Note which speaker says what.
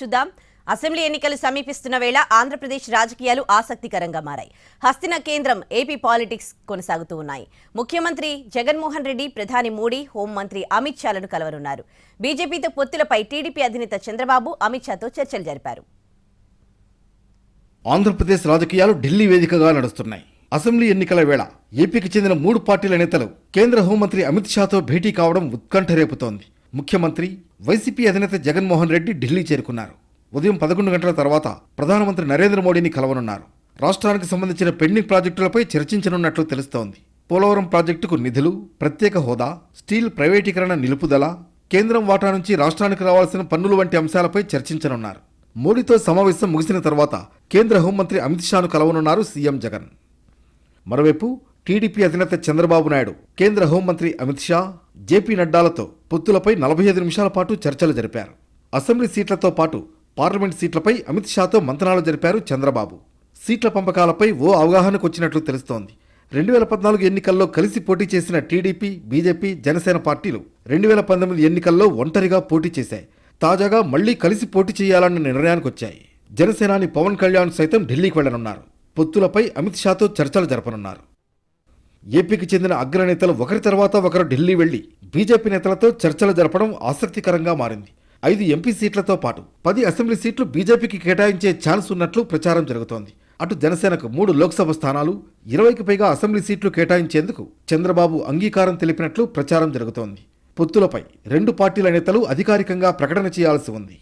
Speaker 1: చూద్దాం. అసెంబ్లీ ఎన్నికలు సమీపిస్తున్న వేళ ఆంధ్రప్రదేశ్ రాజకీయాలు ఆసక్తికరంగా మారాయి. హస్తిన కేంద్రం ఏపీ పాలిటిక్స్ కొనసాగుతూ ఉన్నాయి. ముఖ్యమంత్రి జగన్మోహన్ రెడ్డి ప్రధాని మోడీ హోంమంత్రి అమిత్ షాలను కలవనున్నారు. బీజేపీతో పొత్తులపై టీడీపీ అధినేత చంద్రబాబు అమిత్ షాతో చర్చలు జరిపారు.
Speaker 2: ఆంధ్రప్రదేశ్ రాజకీయాలు ఢిల్లీ వేదికగా నడుస్తున్నాయి. అసెంబ్లీ ఎన్నికల వేళ ఏపీకి చెందిన మూడు పార్టీల నేతలు కేంద్ర హోంమంత్రి అమిత్ షాతో భేటీ కావడం ఉత్కంఠ రేపుతోంది. ముఖ్యమంత్రి వైసీపీ అధినేత జగన్మోహన్ రెడ్డి ఢిల్లీ చేరుకున్నారు. ఉదయం పదకొండు గంటల తర్వాత ప్రధానమంత్రి నరేంద్ర మోడీని కలవనున్నారు. రాష్ట్రానికి సంబంధించిన పెండింగ్ ప్రాజెక్టులపై చర్చించనున్నట్లు తెలుస్తోంది. పోలవరం ప్రాజెక్టుకు నిధులు ప్రత్యేక హోదా స్టీల్ ప్రైవేటీకరణ నిలుపుదల కేంద్రం వాటా నుంచి రాష్ట్రానికి రావాల్సిన పన్నులు వంటి అంశాలపై చర్చించనున్నారు. మోడీతో సమావేశం ముగిసిన తర్వాత కేంద్ర హోంమంత్రి అమిత్ షాను కలవనున్నారు సీఎం జగన్. మరోవైపు టీడీపీ అధినేత చంద్రబాబు నాయుడు కేంద్ర హోంమంత్రి అమిత్ షా జేపీ నడ్డాలతో పొత్తులపై నలభై ఐదు నిమిషాల పాటు చర్చలు జరిపారు. అసెంబ్లీ సీట్లతో పాటు పార్లమెంట్ సీట్లపై అమిత్ షాతో మంతనాలు జరిపారు చంద్రబాబు. సీట్ల పంపకాలపై ఓ అవగాహనకు వచ్చినట్లు తెలుస్తోంది. రెండు వేల పద్నాలుగు ఎన్నికల్లో కలిసి పోటీ చేసిన టీడీపీ బీజేపీ జనసేన పార్టీలు రెండు వేల పంతొమ్మిది ఎన్నికల్లో ఒంటరిగా పోటీ చేశాయి. తాజాగా మళ్ళీ కలిసి పోటీ చేయాలన్న నిర్ణయానికి వచ్చాయి జనసేనాని పవన్ కళ్యాణ్ సైతం ఢిల్లీకి వెళ్ళనున్నారు. పొత్తులపై అమిత్ షాతో చర్చలు జరపనున్నారు. ఏపీకి చెందిన అగ్రనేతలు ఒకరి తర్వాత ఒకరు ఢిల్లీ వెళ్ళి బీజేపీ నేతలతో చర్చలు జరపడం ఆసక్తికరంగా మారింది. ఐదు ఎంపీ సీట్లతో పాటు పది అసెంబ్లీ సీట్లు బీజేపీకి కేటాయించే ఛాన్స్ ఉన్నట్లు ప్రచారం జరుగుతోంది. అటు జనసేనకు మూడు లోక్సభ స్థానాలు ఇరవైకి పైగా అసెంబ్లీ సీట్లు కేటాయించేందుకు చంద్రబాబు అంగీకారం తెలిపినట్లు ప్రచారం జరుగుతోంది. పొత్తులపై రెండు పార్టీల నేతలు అధికారికంగా ప్రకటన చేయాల్సి ఉంది.